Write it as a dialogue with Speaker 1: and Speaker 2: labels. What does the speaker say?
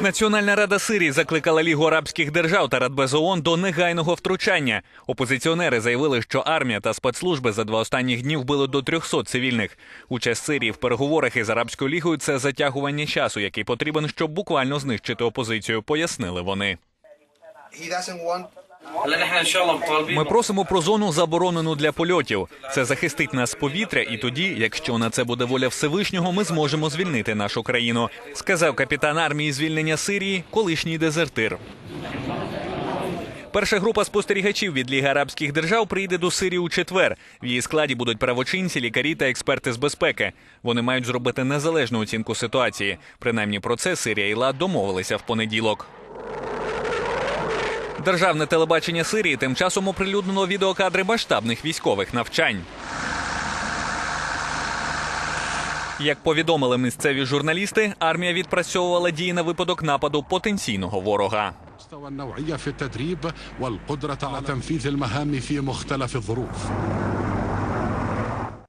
Speaker 1: Національна рада Сирії закликала Лігу арабських держав та Радбез ООН до негайного втручання. Опозиціонери заявили, що армія та спецслужби за два останніх дні вбили до 300 цивільних. Участь Сирії в переговорах із арабською лігою це затягування часу, який потрібен, щоб буквально знищити опозицію. Пояснили вони. Ми просимо про зону заборонену для польотів. Це захистить нас повітря, і тоді, якщо на це буде воля Всевишнього, ми зможемо звільнити нашу країну. Сказав капітан армії звільнення Сирії, колишній дезертир. Перша група спостерігачів від Ліги Арабських держав прийде до Сирії у четвер. В її складі будуть правочинці, лікарі та експерти з безпеки. Вони мають зробити незалежну оцінку ситуації. Принаймні про це Сирія і Лад домовилися в понеділок. Державне телебачення Сирії тим часом оприлюднено відеокадри масштабних військових навчань. Як повідомили місцеві журналісти, армія відпрацьовувала дії на випадок нападу потенційного ворога.
Speaker 2: مستوى النوعية في التدريب والقدرة على تنفيذ المهام في مختلف الظروف